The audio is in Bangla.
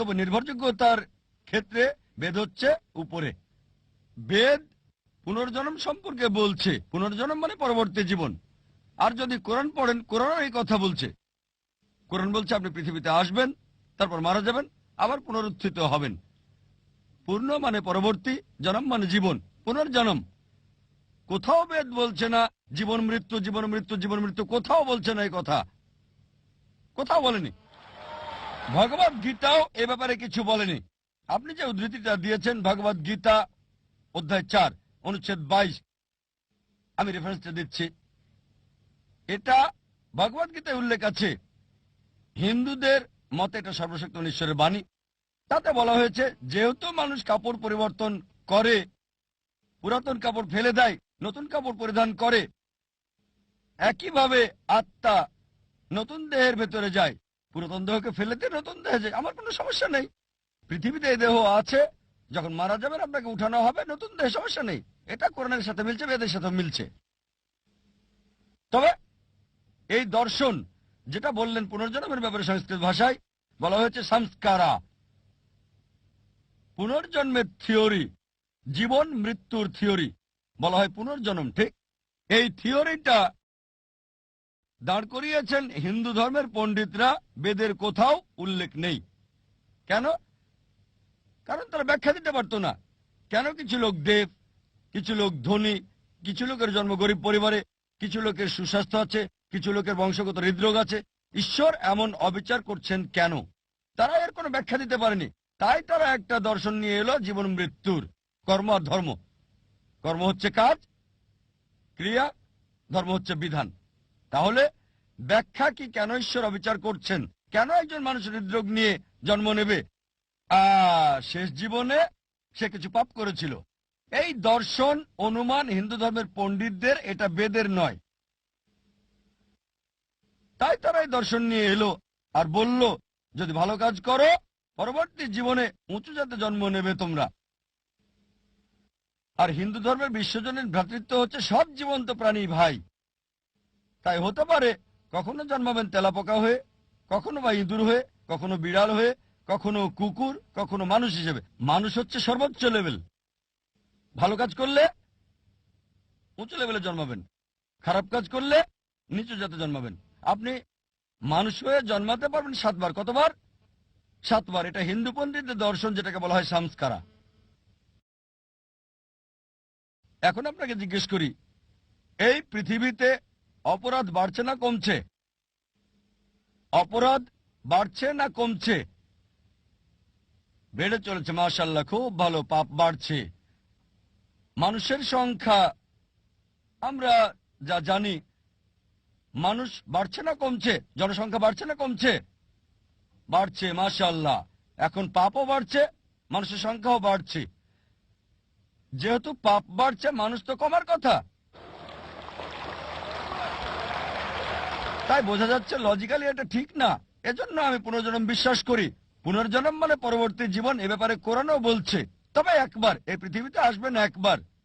তবে নির্ভরযোগ্যতার ক্ষেত্রে বেদ হচ্ছে উপরে। বেদ পুনর্জন্ম সম্পর্কে বলছে। পুনর্জন্ম মানে পরবর্তী জীবন। আর যদি কোরআন পড়েন কোরআন এই কথা বলছে। কোরআন বলছে, আপনি পৃথিবীতে আসবেন, তারপর মারা যাবেন, আবার পুনরুত্থিত হবেন। পূর্ণ মানে পরবর্তী, জনম মানে জীবন। পুনর্জন্ম। কোথাও বেদ বলছে না, জীবন মৃত্যু জীবন মৃত্যু জীবন মৃত্যু, কোথাও বলছে না এই কথা। কোথাও বলেনি। ভগবত গীতাও এ ব্যাপারে কিছু বলেনি। আপনি যে উদ্ধৃতিটা দিয়েছেন, ভগবত গীতা, অধ্যায় চার, অনুচ্ছেদ বাইশ, আমি রেফারেন্সটা দিচ্ছি। এটা ভগবত গীতায় উল্লেখ আছে, হিন্দুদের মতে এটা সর্বশক্ত ঈশ্বরের বাণী। তাতে বলা হয়েছে, যেহেতু মানুষ কাপড় পরিবর্তন করে, পুরাতন কাপড় ফেলে দেয়, নতুন কাপড় পরিধান করে, একইভাবে আত্মা নতুন দেহের ভেতরে যায় পুরাতন দেহকে ফেলে দিয়ে নতুন দেহে যায় আমার কোনো সমস্যা নেই। পৃথিবীতে এই দেহ আছে। যখন মারা যাবেন, আপনাকে উঠানো হবে। নতুন দেহে সমস্যা নেই। এটা কোরআনের সাথে মিলছে বেদের সাথে মিলছে? তবে এই দর্শন, যেটা বললেন পুনর্জন্মের ব্যাপারে সংস্কৃত ভাষায়, বলা হয়েছে সংস্কারা। পুনর্জন্মের থিওরি, জীবন মৃত্যুর থিওরি বলা হয় পুনর্জন্ম, ঠিক? এই থিওরিটা দাঁড় করিয়েছেন হিন্দু ধর্মের পণ্ডিতরা, বেদের কোথাও উল্লেখ নেই। কেন? কারণ তারা ব্যাখ্যা দিতে পারতো না। কেন কিছু লোক দেব, কিছু লোক ধনী, কিছু লোকের জন্ম গরিব পরিবারে, কিছু লোকের সুস্বাস্থ্য আছে, কিছু লোকের বংশগত হৃদরোগ আছে। ঈশ্বর এমন অবিচার করছেন কেন? তারা এর কোনো ব্যাখ্যা দিতে পারেনি। তাই তারা একটা দর্শন নিয়ে এলো, জীবন মৃত্যুর। কর্ম আর ধর্ম। কর্ম হচ্ছে কাজ, ক্রিয়া, ধর্ম হচ্ছে বিধান। তাহলে ব্যাখ্যা কি কেন ঈশ্বর অবিচার করছেন? কেন একজন মানুষ হৃদরোগ নিয়ে জন্ম নেবে? শেষ জীবনে সে কিছু পাপ করেছিল। এই দর্শন, অনুমান হিন্দু ধর্মের পণ্ডিতদের এটা বেদের নয়। তাই তারা এই দর্শন নিয়ে এলো আর বলল, যদি ভালো কাজ করো, পরবর্তী জীবনে উঁচু জাতে জন্ম নেবে তোমরা। আর হিন্দু ধর্মের বিশ্বজনীন ভ্রাতৃত্ব হচ্ছে সব জীবন্ত প্রাণী ভাই। তাই হতে পারে কখনো জন্মাবেন তেলাপোকা হয়ে, কখনো বা ইঁদুর হয়ে, কখনো বিড়াল হয়ে, কখনো কুকুর, কখনো মানুষ হিসেবে। মানুষ হচ্ছে সর্বোচ্চ লেভেল। ভালো কাজ করলে উঁচু লেভেলে জন্মাবেন। খারাপ কাজ করলে নিচু জাতে জন্মাবেন। আপনি মানুষ হয়ে জন্মাতে পারবেন সাতবার। কতবার? সাতবার। এটা হিন্দু পন্ডিতদের দর্শন, যেটাকে বলা হয় সংস্কারা। এখন আপনাকে জিজ্ঞেস করি, এই পৃথিবীতে অপরাধ বাড়ছে না কমছে? অপরাধ বাড়ছে না কমছে? বেড়ে চলেছে মাশাল্লাহ খুব ভালো, পাপ বাড়ছে। মানুষের সংখ্যা, আমরা যা জানি, মানুষ বাড়ছে না কমছে? জনসংখ্যা বাড়ছে না কমছে? বাড়ছে মাশাল্লাহ এখন পাপও বাড়ছে, মানুষের সংখ্যাও বাড়ছে। যেহেতু পাপ বাড়ছে, মানুষ তো কমার কথা। তাই বোঝা যাচ্ছে লজিক্যালি এটা ঠিক না। এজন্য আমি পুনর্জন্ম বিশ্বাস করি। পুনর্জন্ম মানে পরবর্তী জীবন, এ ব্যাপারে কোরআনও বলছে। তবে একবার, এই পৃথিবীতে আসবেন একবার।